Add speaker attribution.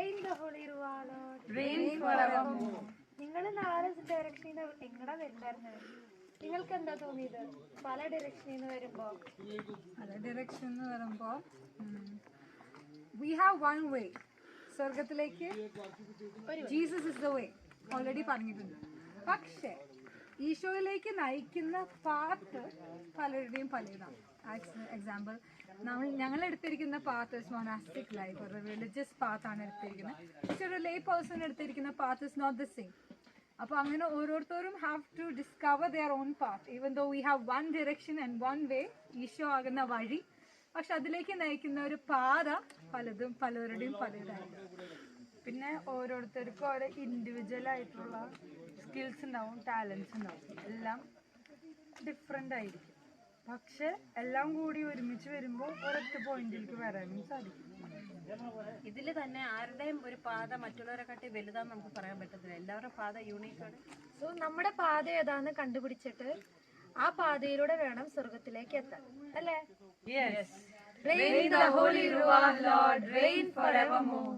Speaker 1: Rain the holy rualo.
Speaker 2: Rain forevermore.
Speaker 1: നിങ്ങൾ നാല് ഡയറക്ഷനിൽ എങ്ങടാ വരുന്നുണ്ടായിരുന്നത് നിങ്ങൾക്ക് എന്താ തോന്നിയത്? പല ഡയറക്ഷനിൽ നിന്ന് വരുമ്പോ?
Speaker 2: പല ഡയറക്ഷൻ എന്ന് പറയുമ്പോൾ വി ഹാവ് വൺ വേ സ്വർഗത്തിലേക്ക് Jesus is the way already പറഞ്ഞിട്ടുണ്ട്. പക്ഷേ ഈശോയിലേക്ക് നയിക്കുന്ന പാത്ത് പലരുടെയും പലതാണ് എക്സാമ്പിൾ നമ്മൾ ഞങ്ങൾ എടുത്തിരിക്കുന്ന പാത്ത് ഇസ് മൊനാസ്റ്റിക് ലൈഫ് ഒരു റിലീജിയസ് പാത്താണ് എടുത്തിരിക്കുന്നത്. പക്ഷെ ഒരു ലേ പേഴ്സൺ എടുത്തിരിക്കുന്ന path is not the same അപ്പോൾ അങ്ങനെ ഓരോരുത്തരും have to discover their own path even though we have one direction and one way Isho ആകുന്ന വഴി പക്ഷെ അതിലേക്ക് നയിക്കുന്ന ഒരു പാത പലതും പലരുടെയും പലതായിട്ട്
Speaker 3: പിന്നെ ഓരോരുത്തർക്കും ഓരോ ഇൻഡിവിജ്വൽ ആയിട്ടുള്ള സ്കിൽസ് ഉണ്ടാവും ടാലൻസ് ഉണ്ടാവും. എല്ലാം ഡിഫറെന്റ് ആയിരിക്കും. പക്ഷെ എല്ലാം കൂടി ഒരുമിച്ച് വരുമ്പോൾ ഒരൊറ്റ പോയിന്റിലേക്ക് വരാനും സാധിക്കും.
Speaker 4: ഇതിൽ തന്നെ ആരുടെയും ഒരു പാത മറ്റുള്ളവരെക്കാട്ടി വലുതാന്ന് നമുക്ക് പറയാൻ പറ്റത്തില്ല. എല്ലാവരുടെ പാത യൂണീക്കാണ്
Speaker 1: സോ നമ്മുടെ പാത ഏതാന്ന് കണ്ടുപിടിച്ചിട്ട് ആ പാതയിലൂടെ വേണം സ്വർഗത്തിലേക്ക് എത്താൻ. അല്ലേ?
Speaker 3: Yes.
Speaker 1: Rain the holy Ruah, Lord, rain forevermore.